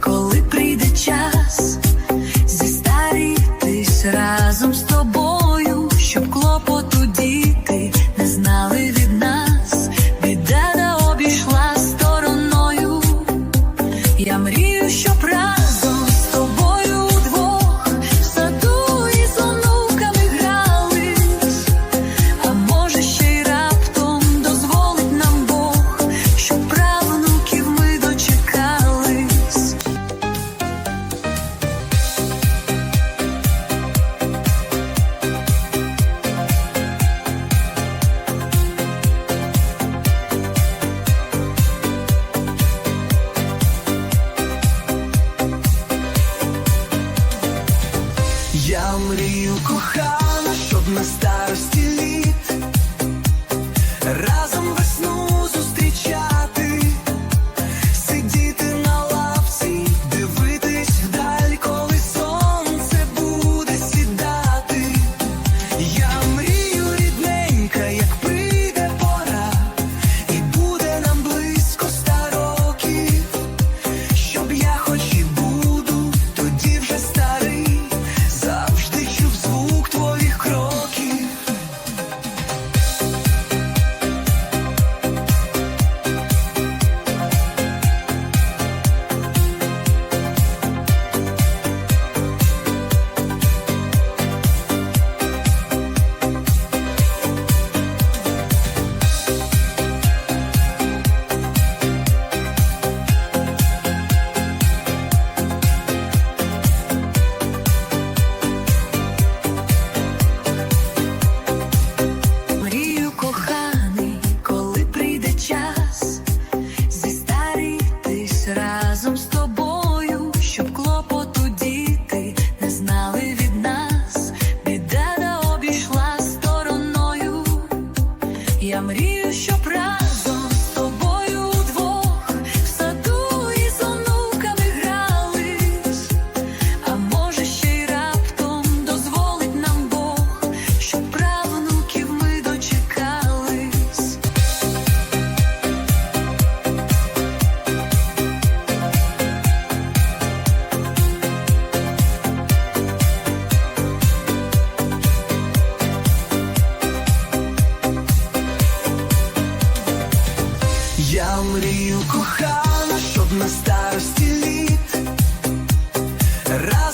коли прийде час, зістарітись разом з тобою, щоб клопоту діти не знали від нас, біда обійшла стороною. Я мрію, що прав. Я мрію кохана, щоб на старості літ разом. Я мрію кохана, щоб на старості літ. Раз